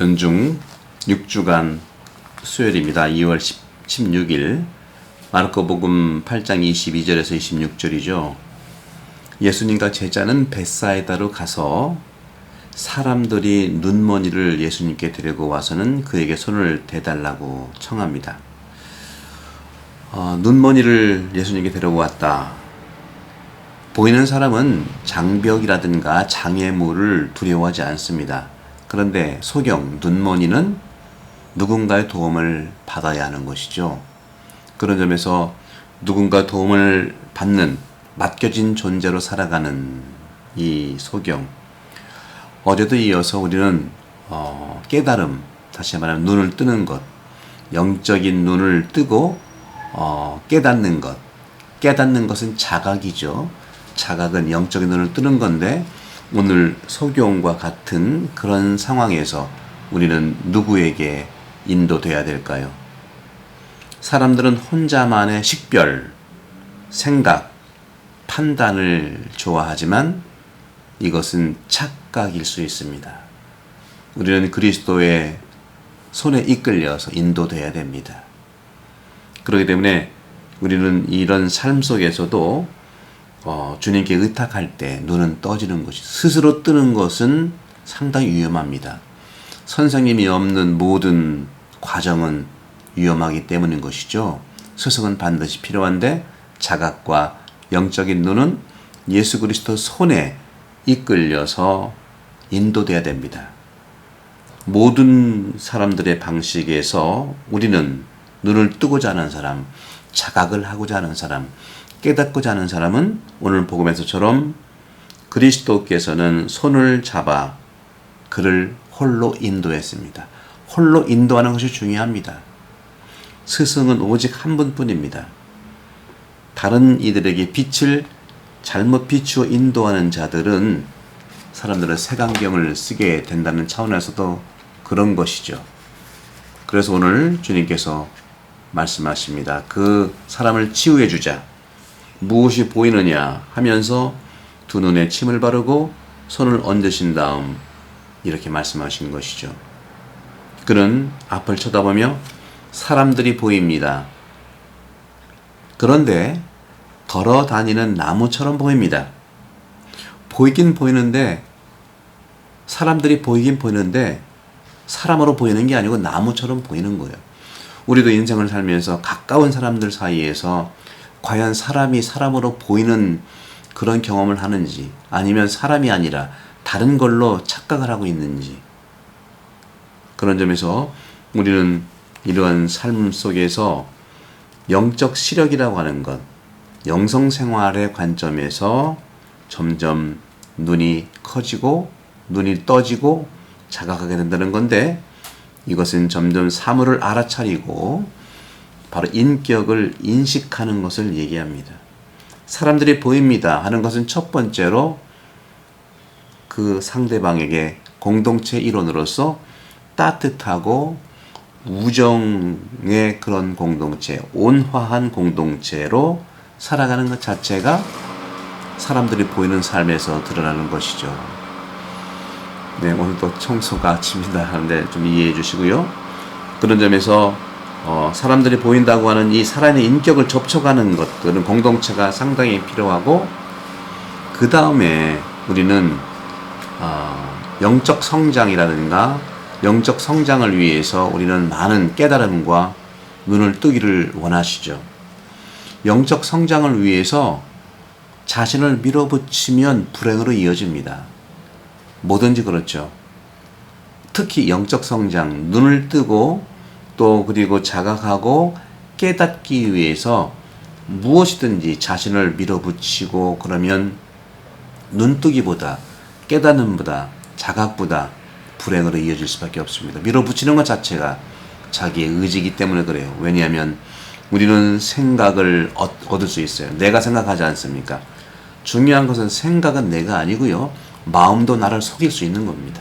연중 6주간 수요일입니다. 2월 10, 16일 마르코복음 8장 22절에서 26절이죠. 예수님과 제자는 베사이다로 가서 사람들이 눈머니를 예수님께 데리고 와서는 그에게 손을 대달라고 청합니다. 어, 눈머니를 예수님께 데리고 왔다. 보이는 사람은 장벽이라든가 장애물을 두려워하지 않습니다. 그런데 소경, 눈머니는 누군가의 도움을 받아야 하는 것이죠. 그런 점에서 누군가 도움을 받는 맡겨진 존재로 살아가는 이 소경. 어제도 이어서 우리는 어, 깨달음, 다시 말하면 눈을 뜨는 것, 영적인 눈을 뜨고 어, 깨닫는 것. 깨닫는 것은 자각이죠. 자각은 영적인 눈을 뜨는 건데 오늘 소경과 같은 그런 상황에서 우리는 누구에게 인도돼야 될까요? 사람들은 혼자만의 식별, 생각, 판단을 좋아하지만 이것은 착각일 수 있습니다. 우리는 그리스도의 손에 이끌려서 인도돼야 됩니다. 그렇기 때문에 우리는 이런 삶 속에서도 어, 주님께 의탁할 때 눈은 떠지는 것이 스스로 뜨는 것은 상당히 위험합니다. 선생님이 없는 모든 과정은 위험하기 때문인 것이죠. 스승은 반드시 필요한데 자각과 영적인 눈은 예수 그리스도 손에 이끌려서 인도돼야 됩니다. 모든 사람들의 방식에서 우리는 눈을 뜨고자 하는 사람, 자각을 하고자 하는 사람, 깨닫고자 하는 사람은 오늘 복음에서처럼 그리스도께서는 손을 잡아 그를 홀로 인도했습니다. 홀로 인도하는 것이 중요합니다. 스승은 오직 한 분뿐입니다. 다른 이들에게 빛을 잘못 비추어 인도하는 자들은 사람들은 색안경을 쓰게 된다는 차원에서도 그런 것이죠. 그래서 오늘 주님께서 말씀하십니다. 그 사람을 치유해 주자. 무엇이 보이느냐 하면서 두 눈에 침을 바르고 손을 얹으신 다음 이렇게 말씀하신 것이죠. 그는 앞을 쳐다보며 사람들이 보입니다. 그런데 걸어 다니는 나무처럼 보입니다. 보이긴 보이는데 사람들이 보이긴 보이는데 사람으로 보이는 게 아니고 나무처럼 보이는 거예요. 우리도 인생을 살면서 가까운 사람들 사이에서 과연 사람이 사람으로 보이는 그런 경험을 하는지 아니면 사람이 아니라 다른 걸로 착각을 하고 있는지. 그런 점에서 우리는 이러한 삶 속에서 영적 시력이라고 하는 것, 영성 생활의 관점에서 점점 눈이 커지고 눈이 떠지고 자각하게 된다는 건데 이것은 점점 사물을 알아차리고 바로 인격을 인식하는 것을 얘기합니다. 사람들이 보입니다 하는 것은 첫 번째로 그 상대방에게 공동체 일원으로서 따뜻하고 우정의 그런 공동체, 온화한 공동체로 살아가는 것 자체가 사람들이 보이는 삶에서 드러나는 것이죠. 네, 오늘도 청소가 아침이다 하는데 좀 이해해 주시고요. 그런 점에서 어, 사람들이 보인다고 하는 이 살아있는 인격을 접촉하는 것들은 공동체가 상당히 필요하고 그 다음에 우리는 어, 영적 성장이라든가 영적 성장을 위해서 우리는 많은 깨달음과 눈을 뜨기를 원하시죠. 영적 성장을 위해서 자신을 밀어붙이면 불행으로 이어집니다. 뭐든지 그렇죠. 특히 영적 성장, 눈을 뜨고 또 그리고 자각하고 깨닫기 위해서 무엇이든지 자신을 밀어붙이고 그러면 눈뜨기보다 깨닫는보다 자각보다 불행으로 이어질 수밖에 없습니다. 밀어붙이는 것 자체가 자기의 의지이기 때문에 그래요. 왜냐하면 우리는 생각을 얻을 수 있어요. 내가 생각하지 않습니까? 중요한 것은 생각은 내가 아니고요. 마음도 나를 속일 수 있는 겁니다.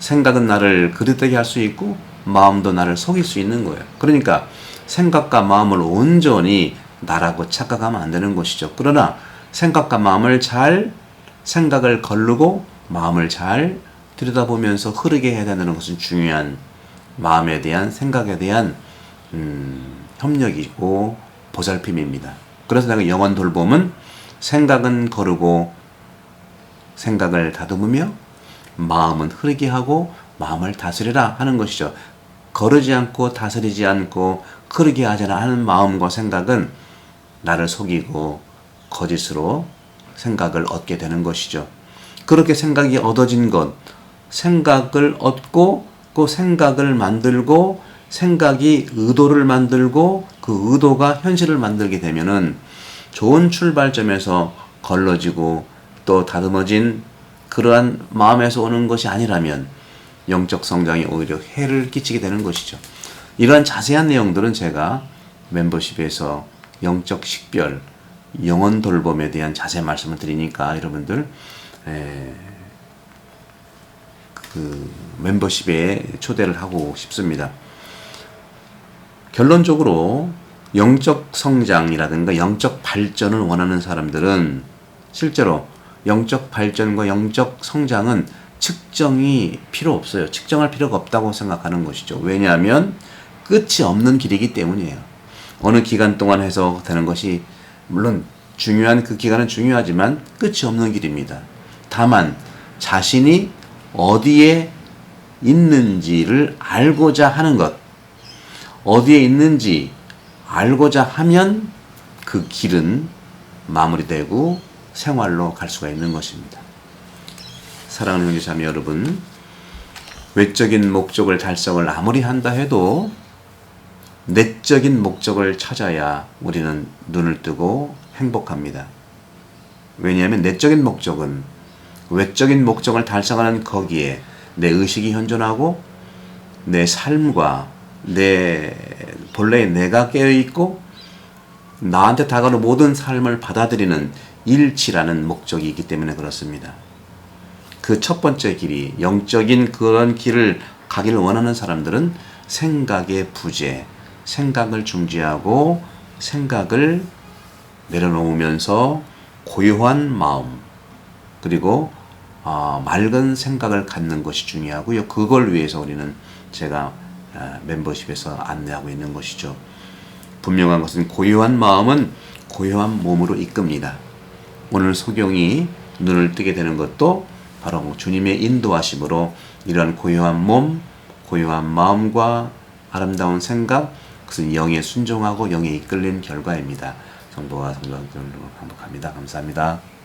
생각은 나를 그릇되게 할 수 있고 마음도 나를 속일 수 있는 거예요. 그러니까 생각과 마음을 온전히 나라고 착각하면 안 되는 것이죠. 그러나 생각과 마음을 잘 생각을 걸르고 마음을 잘 들여다보면서 흐르게 해야 되는 것은 중요한 마음에 대한 생각에 대한 음, 협력이고 보살핌입니다. 그래서 내가 영원 돌봄은 생각은 거르고 생각을 다듬으며 마음은 흐르게 하고 마음을 다스리라 하는 것이죠. 거르지 않고 다스리지 않고 흐르게 하지 않은 마음과 생각은 나를 속이고 거짓으로 생각을 얻게 되는 것이죠. 그렇게 생각이 얻어진 것, 생각을 얻고 그 생각을 만들고 생각이 의도를 만들고 그 의도가 현실을 만들게 되면은 좋은 출발점에서 걸러지고 또 다듬어진 그러한 마음에서 오는 것이 아니라면 영적 성장이 오히려 해를 끼치게 되는 것이죠. 이러한 자세한 내용들은 제가 멤버십에서 영적 식별, 영원 돌봄에 대한 자세한 말씀을 드리니까 여러분들 에, 그 멤버십에 초대를 하고 싶습니다. 결론적으로 영적 성장이라든가 영적 발전을 원하는 사람들은 실제로 영적 발전과 영적 성장은 측정이 필요 없어요. 측정할 필요가 없다고 생각하는 것이죠. 왜냐하면 끝이 없는 길이기 때문이에요. 어느 기간 동안 해서 되는 것이 물론 중요한 그 기간은 중요하지만 끝이 없는 길입니다. 다만 자신이 어디에 있는지를 알고자 하는 것, 어디에 있는지 알고자 하면 그 길은 마무리되고 생활로 갈 수가 있는 것입니다. 사랑하는 형제 자매 여러분, 외적인 목적을 달성을 아무리 한다 해도 내적인 목적을 찾아야 우리는 눈을 뜨고 행복합니다. 왜냐하면 내적인 목적은 외적인 목적을 달성하는 거기에 내 의식이 현존하고 내 삶과 내 본래 내가 깨어 있고 나한테 다가오는 모든 삶을 받아들이는 일치라는 목적이 있기 때문에 그렇습니다. 그 첫 번째 길이 영적인 그런 길을 가기를 원하는 사람들은 생각의 부재, 생각을 중지하고 생각을 내려놓으면서 고요한 마음 그리고 어, 맑은 생각을 갖는 것이 중요하고요. 그걸 위해서 우리는 제가 어, 멤버십에서 안내하고 있는 것이죠. 분명한 것은 고요한 마음은 고요한 몸으로 이끕니다. 오늘 소경이 눈을 뜨게 되는 것도 바로 주님의 인도하심으로 이러한 고요한 몸, 고요한 마음과 아름다운 생각, 그것은 영에 순종하고 영에 이끌린 결과입니다. 성도와 성도들 반복합니다. 감사합니다.